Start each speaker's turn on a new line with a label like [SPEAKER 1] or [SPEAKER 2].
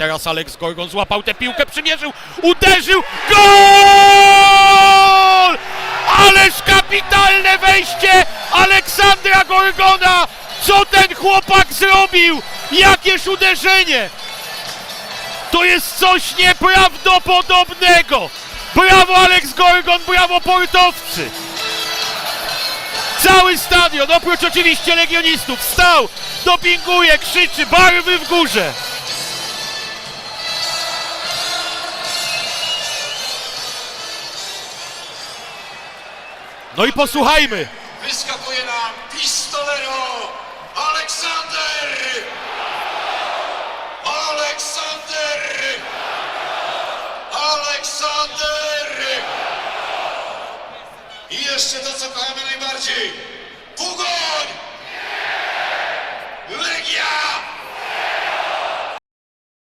[SPEAKER 1] Teraz Alex Gorgon złapał tę piłkę, przymierzył, uderzył, gol! Ależ kapitalne wejście Aleksandra Gorgona! Co ten chłopak zrobił? Jakież uderzenie! To jest coś nieprawdopodobnego! Brawo Alex Gorgon, brawo portowcy! Cały stadion, oprócz oczywiście legionistów, stał, dopinguje, krzyczy, barwy w górze! No i posłuchajmy!
[SPEAKER 2] Wyskakuje nam pistolero Aleksander! Aleksander! Aleksander! I jeszcze to, co kochamy najbardziej.